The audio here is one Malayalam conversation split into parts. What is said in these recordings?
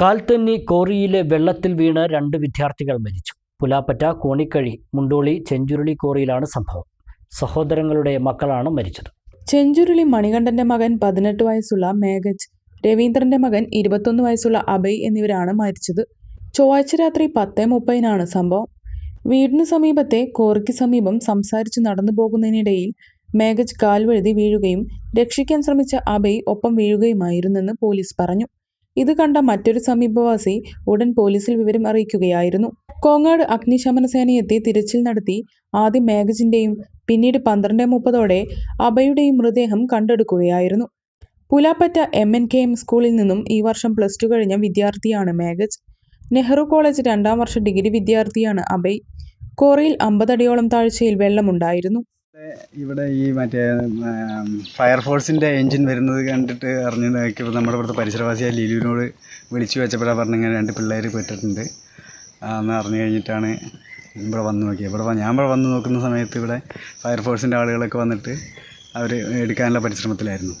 കാൽത്തന്നി കോറിയിലെ വെള്ളത്തിൽ വീണ് രണ്ട് വിദ്യാർത്ഥികൾ മരിച്ചു. പുലാപ്പറ്റ കോണിക്കഴി മുണ്ടോളി ചെഞ്ചുരുളി കോറിയിലാണ് സംഭവം. സഹോദരങ്ങളുടെ മക്കളാണ് മരിച്ചത്. ചെഞ്ചുരുളി മണികണ്ഠന്റെ മകൻ പതിനെട്ട് വയസ്സുള്ള മേഘജ് രവീന്ദ്രന്റെ മകൻ ഇരുപത്തൊന്ന് വയസ്സുള്ള അഭയ് എന്നിവരാണ് മരിച്ചത്. ചൊവ്വാഴ്ച രാത്രി പത്ത് മുപ്പതിനാണ് സംഭവം. വീടിന് സമീപത്തെ കോറിക്ക് സമീപം സംസാരിച്ച് നടന്നു പോകുന്നതിനിടയിൽ മേഘജ് കാൽവഴുതി വീഴുകയും രക്ഷിക്കാൻ ശ്രമിച്ച അഭയ് ഒപ്പം വീഴുകയുമായിരുന്നെന്ന് പോലീസ് പറഞ്ഞു. ഇത് കണ്ട മറ്റൊരു സമീപവാസി ഉടൻ പോലീസിൽ വിവരം അറിയിക്കുകയായിരുന്നു. കോങ്ങാട് അഗ്നിശമന സേനയെത്തി തിരച്ചിൽ നടത്തി. ആദ്യം മേഘജിന്റെയും പിന്നീട് പന്ത്രണ്ട് മുപ്പതോടെ അഭയുടെയും മൃതദേഹം കണ്ടെടുക്കുകയായിരുന്നു. Pulapatta M N K M സ്കൂളിൽ നിന്നും ഈ വർഷം പ്ലസ് ടു കഴിഞ്ഞ വിദ്യാർത്ഥിയാണ് മേഘജ്. നെഹ്റു കോളേജ് രണ്ടാം വർഷ ഡിഗ്രി വിദ്യാർത്ഥിയാണ് അഭയ്. കോറിയിൽ അമ്പതടിയോളം താഴ്ചയിൽ വെള്ളമുണ്ടായിരുന്നു. ഇവിടെ ഈ മറ്റേ ഫയർഫോഴ്സിന്റെ എൻജിൻ വരുന്നത് കണ്ടിട്ട് അറിഞ്ഞ് നോക്കിയപ്പോൾ നമ്മുടെ ഇവിടുത്തെ പരിസരവാസിയായ ലിലുവിനോട് വിളിച്ചു വെച്ചപ്പോഴാണ് പറഞ്ഞിങ്ങനെ രണ്ട് പിള്ളേർ പെട്ടിട്ടുണ്ട്. എന്ന് അറിഞ്ഞു കഴിഞ്ഞിട്ടാണ് ഇവിടെ വന്ന് നോക്കിയത് ഇവിടെ ഞാൻ ഇവിടെ വന്ന് നോക്കുന്ന സമയത്ത് ഇവിടെ ഫയർഫോഴ്സിന്റെ ആളുകളൊക്കെ വന്നിട്ട് അവർ എടുക്കാനുള്ള പരിശ്രമത്തിലായിരുന്നു.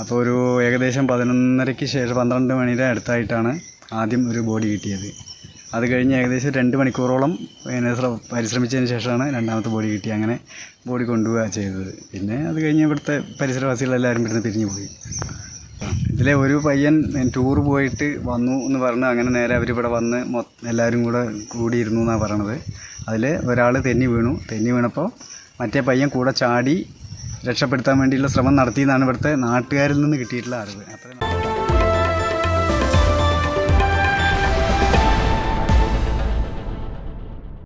അപ്പോൾ ഒരു ഏകദേശം പതിനൊന്നരയ്ക്ക് ശേഷം പന്ത്രണ്ട് മണിയുടെ അടുത്തായിട്ടാണ് ആദ്യം ഒരു ബോഡി കിട്ടിയത്. അത് കഴിഞ്ഞ് ഏകദേശം രണ്ട് മണിക്കൂറോളം പിന്നെ ശ്ര- പരിശ്രമിച്ചതിന് ശേഷമാണ് രണ്ടാമത്തെ ബോഡി കിട്ടി. അങ്ങനെ ബോഡി കൊണ്ടുപോവുക ചെയ്തത്. പിന്നെ അത് കഴിഞ്ഞ് ഇവിടുത്തെ പരിസരവാസികളെല്ലാവരും ഇവിടുന്ന് പിരിഞ്ഞു പോയി. ഇതിലെ ഒരു പയ്യൻ ടൂർ പോയിട്ട് വന്നു എന്ന് പറഞ്ഞ് അങ്ങനെ നേരെ അവരിവിടെ വന്ന് എല്ലാവരും കൂടെ കൂടിയിരുന്നു എന്നാണ് പറയണത്. അതിൽ ഒരാൾ തെന്നി വീണു. തെന്നി വീണപ്പോൾ മറ്റേ പയ്യൻ കൂടെ ചാടി രക്ഷപ്പെടുത്താൻ വേണ്ടിയുള്ള ശ്രമം നടത്തിയെന്നാണ് ഇവിടുത്തെ നാട്ടുകാരിൽ നിന്ന് കിട്ടിയിട്ടുള്ള അറിവ്. അത്രയും